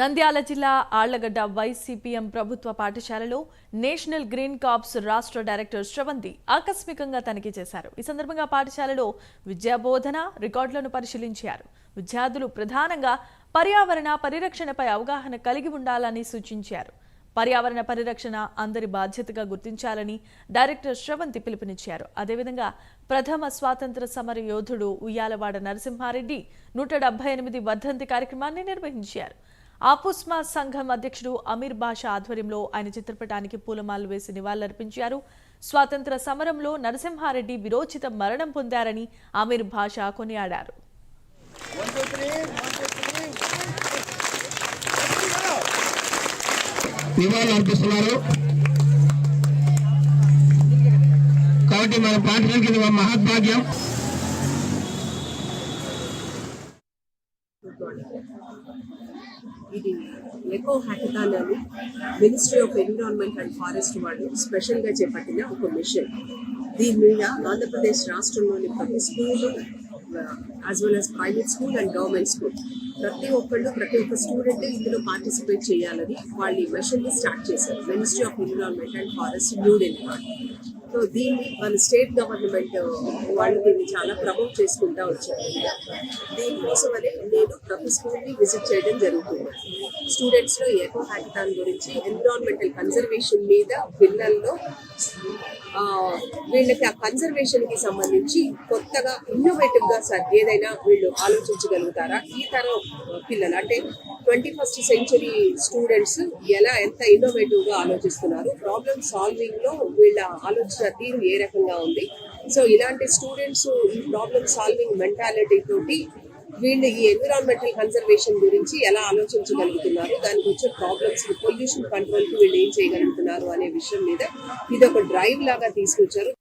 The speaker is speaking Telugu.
నంద్యాల జిల్లా ఆళ్ళగడ్డ వైసీపీఎం ప్రభుత్వ పాఠశాలలో నేషనల్ గ్రీన్ కాప్స్ రాష్ట్ర డైరెక్టర్ శ్రవంతి ఆకస్మికంగా తనిఖీ చేశారు. ఈ సందర్భంగా పాఠశాలలో విద్యాబోధన రికార్డులను పరిశీలించారు. విద్యార్థులు ప్రధానంగా పర్యావరణ పరిరక్షణపై అవగాహన కలిగి ఉండాలని సూచించారు. పర్యావరణ పరిరక్షణ అందరి బాధ్యతగా గుర్తించాలని డైరెక్టర్ శ్రవంతి పిలుపునిచ్చారు. అదేవిధంగా ప్రథమ స్వాతంత్ర సమర యోధుడు ఉయ్యాలవాడ నరసింహారెడ్డి నూట డెబ్బై ఎనిమిది వర్ధంతి కార్యక్రమాన్ని నిర్వహించారు. ఆపుస్మా సంఘం అధ్యక్షుడు అమీర్ బాషా ఆధ్వర్యంలో ఆయన చిత్రపటానికి పూలమాలలు వేసి నివాళులర్పించారు. స్వాతంత్ర సమరంలో నరసింహారెడ్డి విరోచిత మరణం పొందారని అమీర్ బాషా కొనియాడారు. కాబట్టి మన పాఠశాలకి ఇది మహద్భాగ్యం. ఇది ఎకో హ్యాకథాన్ అని ministry of environment and forest వాళ్ళు స్పెషల్గా చేపట్టిన ఒక మిషన్ దీని మీద ఆంధ్రప్రదేశ్ రాష్ట్రంలోని ప్రతి school as well as private school and government school ప్రతి ఒక్కళ్ళు ప్రతి ఒక్క స్టూడెంట్ ఇందులో పార్టిసిపేట్ చేయాలని వాళ్ళు ఈ మిషన్ని స్టార్ట్ చేశారు. Ministry of environment and forest New Delhi so దీన్ని మన స్టేట్ గవర్నమెంట్ వాళ్ళు దీన్ని చాలా ప్రమోట్ చేసుకుంటా వచ్చారు. దీనికోసమనే నేను ప్రతి స్కూల్ని విజిట్ చేయడం జరుగుతుంది. స్టూడెంట్స్లో ఎకో హ్యాకథాన్ గురించి ఎన్విరాన్మెంటల్ కన్జర్వేషన్ మీద పిల్లల్లో ఆ, వీళ్ళకి ఆ కన్జర్వేషన్కి సంబంధించి కొత్తగా ఇన్నోవేటివ్గా సార్ ఏదైనా వీళ్ళు ఆలోచించగలుగుతారా? ఈ తరం పిల్లలు. అంటే ట్వంటీ ఫస్ట్ సెంచరీ స్టూడెంట్స్ ఎలా ఎంత ఇన్నోవేటివ్గా ఆలోచిస్తున్నారు? ప్రాబ్లమ్ సాల్వింగ్లో వీళ్ళ ఆలోచన తీరు ఏ రకంగా ఉంది? సో ఇలాంటి స్టూడెంట్స్ ఈ ప్రాబ్లమ్ సాల్వింగ్ మెంటాలిటీ తోటి వీళ్ళు ఈ ఎన్విరాన్మెంటల్ కన్జర్వేషన్ గురించి ఎలా ఆలోచించగలుగుతున్నారు? దానికి వచ్చే ప్రాబ్లమ్స్ పొల్యూషన్ కంట్రోల్కి వీళ్ళు ఏం చేయగలుగుతున్నారు అనే విషయం మీద ఇది ఒక డ్రైవ్ లాగా తీసుకొచ్చారు.